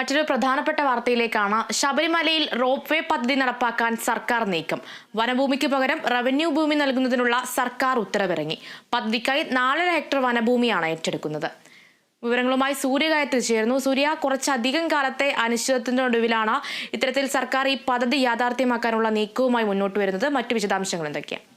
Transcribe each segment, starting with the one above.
മറ്റൊരു പ്രധാനപ്പെട്ട വാർത്തയിലേക്കാണ്. ശബരിമലയിൽ റോപ്പ് വേ പദ്ധതി നടപ്പാക്കാൻ സർക്കാർ നീക്കം. വനഭൂമിക്ക് പകരം റവന്യൂ ഭൂമി നൽകുന്നതിനുള്ള സർക്കാർ ഉത്തരവിറങ്ങി. പദ്ധതിക്കായി നാലര ഹെക്ടർ വനഭൂമിയാണ് ഏറ്റെടുക്കുന്നത്. വിവരങ്ങളുമായി സൂര്യഗായത്രി ചേർന്നു സൂര്യ കുറച്ചധികം കാലത്തെ അനിശ്ചിതത്വത്തിന്റെ ഒടുവിലാണ് ഇത്തരത്തിൽ സർക്കാർ ഈ പദ്ധതി യാഥാർത്ഥ്യമാക്കാനുള്ള നീക്കവുമായി മുന്നോട്ട് വരുന്നത്. മറ്റു വിശദാംശങ്ങൾ എന്തൊക്കെയാണ്?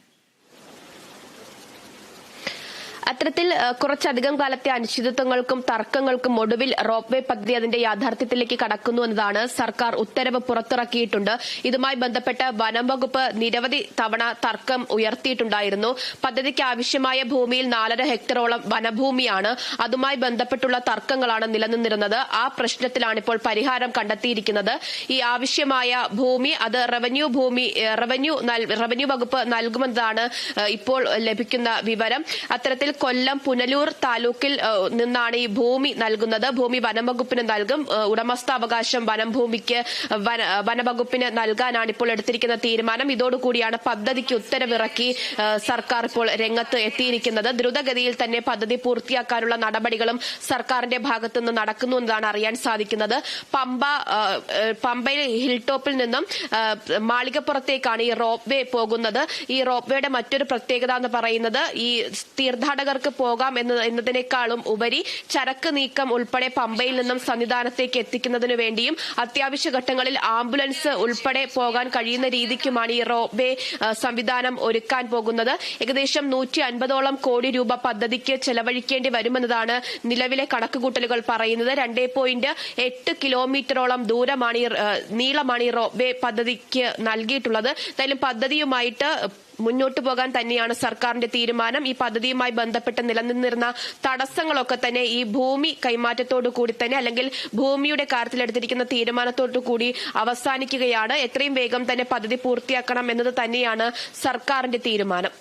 അത്തരത്തിൽ കുറച്ചധികം കാലത്തെ അനിശ്ചിതത്വങ്ങൾക്കും തർക്കങ്ങൾക്കും ഒടുവിൽ റോപ്പ് വേ പദ്ധതി അതിന്റെ യാഥാർത്ഥ്യത്തിലേക്ക് കടക്കുന്നു എന്നതാണ് സർക്കാർ ഉത്തരവ് പുറത്തിറക്കിയിട്ടുണ്ട്. ഇതുമായി ബന്ധപ്പെട്ട് വനം വകുപ്പ് നിരവധി തവണ തർക്കം ഉയർത്തിയിട്ടുണ്ടായിരുന്നു. പദ്ധതിക്ക് ആവശ്യമായ ഭൂമിയിൽ നാലര ഹെക്ടറോളം വനഭൂമിയാണ്. അതുമായി ബന്ധപ്പെട്ടുള്ള തർക്കങ്ങളാണ് നിലനിന്നിരുന്നത്. ആ പ്രശ്നത്തിലാണ് ഇപ്പോൾ പരിഹാരം കണ്ടെത്തിയിരിക്കുന്നത്. ഈ ആവശ്യമായ ഭൂമി അത് റവന്യൂ ഭൂമി റവന്യൂ റവന്യൂ വകുപ്പ് നൽകുമെന്നതാണ് ഇപ്പോൾ ലഭിക്കുന്ന വിവരം. അത്തരത്തിൽ കൊല്ലം പുനലൂർ താലൂക്കിൽ നിന്നാണ് ഈ ഭൂമി നൽകുന്നത്. ഭൂമി വനംവകുപ്പിന് നൽകും. ഉടമസ്ഥാവകാശം വനം ഭൂമിക്ക് വന- വനവകുപ്പിന് നൽകാനാണ് ഇപ്പോൾ എടുത്തിരിക്കുന്ന തീരുമാനം. ഇതോടുകൂടിയാണ് പദ്ധതിക്ക് ഉത്തരവിറക്കി സർക്കാർ ഇപ്പോൾ രംഗത്ത് എത്തിയിരിക്കുന്നത്. ദ്രുതഗതിയിൽ തന്നെ പദ്ധതി പൂർത്തിയാക്കാനുള്ള നടപടികളും സർക്കാരിന്റെ ഭാഗത്തു നിന്ന് നടക്കുന്നു എന്നതാണ് അറിയാൻ സാധിക്കുന്നത്. പമ്പ പമ്പയിൽ ഹിൽ ടോപ്പിൽ നിന്നും മാളികപ്പുറത്തേക്കാണ് ഈ റോപ്പ് വേ പോകുന്നത്. ഈ റോപ്പ് വേയുടെ മറ്റൊരു പ്രത്യേകത എന്ന് പറയുന്നത് ഈ തീർത്ഥാടകർക്ക് പോകാം എന്ന എന്നതിനേക്കാളും ഉപരി ചരക്ക് നീക്കം ഉൾപ്പെടെ പമ്പയിൽ നിന്നും സന്നിധാനത്തേക്ക് എത്തിക്കുന്നതിനു വേണ്ടിയും അത്യാവശ്യ ഘട്ടങ്ങളിൽ ആംബുലൻസ് ഉൾപ്പെടെ പോകാൻ കഴിയുന്ന രീതിക്കുമാണ് ഈ വേ സംവിധാനം ഒരുക്കാൻ പോകുന്നത്. ഏകദേശം നൂറ്റി അൻപതോളം കോടി രൂപ പദ്ധതിക്ക് ചെലവഴിക്കേണ്ടി വരുമെന്നതാണ് നിലവിലെ കണക്കുകൂട്ടലുകൾ പറയുന്നത്. രണ്ടേ പോയിന്റ് എട്ട് കിലോമീറ്ററോളം ദൂരമാണ് ഈ നീളമാണ് ഈ വേ പദ്ധതിക്ക് നൽകിയിട്ടുള്ളത്. എന്തായാലും പദ്ധതിയുമായിട്ട് മുന്നോട്ടു പോകാൻ തന്നെയാണ് സർക്കാരിന്റെ തീരുമാനം. ഈ പദ്ധതിയുമായി ബന്ധപ്പെട്ട് നിലനിന്നിരുന്ന തടസ്സങ്ങളൊക്കെ തന്നെ ഈ ഭൂമി കൈമാറ്റത്തോടു കൂടി തന്നെ അല്ലെങ്കിൽ ഭൂമിയുടെ കാര്യത്തിൽ എടുത്തിരിക്കുന്ന തീരുമാനത്തോടു കൂടി അവസാനിക്കുകയാണ്. എത്രയും വേഗം തന്നെ പദ്ധതി പൂർത്തിയാക്കണം എന്നത് തന്നെയാണ് സർക്കാരിന്റെ തീരുമാനം.